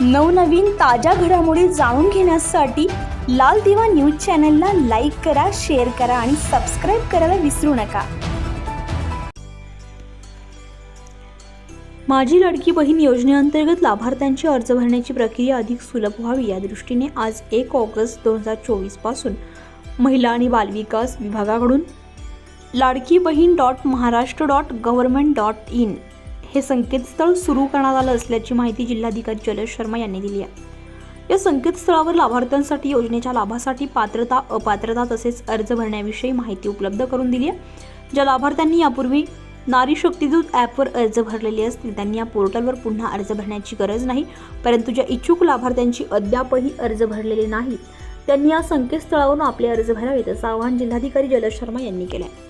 नवनवीन ताज्या घडामोडी जाणून घेण्यासाठी लाल दिवा न्यूज चॅनलला लाईक करा शेअर करा आणि सबस्क्राईब करायला विसरू नका. माझी लाडकी बहीण योजनेअंतर्गत लाभार्थ्यांचे अर्ज भरण्याची प्रक्रिया अधिक सुलभ व्हावी या दृष्टीने आज एक ऑगस्ट दोन हजार चोवीसपासून महिला आणि बालविकास विभागाकडून Ladki Bahin dot Maharashtra dot government dot in हे संकेतस्थळ सुरू करण्यात आलं असल्याची माहिती जिल्हाधिकारी जलेश शर्मा यांनी दिली आहे. या संकेतस्थळावर लाभार्थ्यांसाठी योजनेच्या लाभासाठी पात्रता अपात्रता तसेच अर्ज भरण्याविषयी माहिती उपलब्ध करून दिली आहे. ज्या लाभार्थ्यांनी यापूर्वी नारी शक्तीदूत ॲपवर अर्ज भरलेले असतील त्यांनी या पोर्टलवर पुन्हा अर्ज भरण्याची गरज नाही. परंतु ज्या इच्छुक लाभार्थ्यांची अद्यापही अर्ज भरलेले नाहीत त्यांनी या संकेतस्थळावरून आपले अर्ज भरावेत असं आवाहन जिल्हाधिकारी जलद शर्मा यांनी केलं आहे.